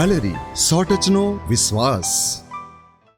Jewellery સો ટચનો વિશ્વાસ.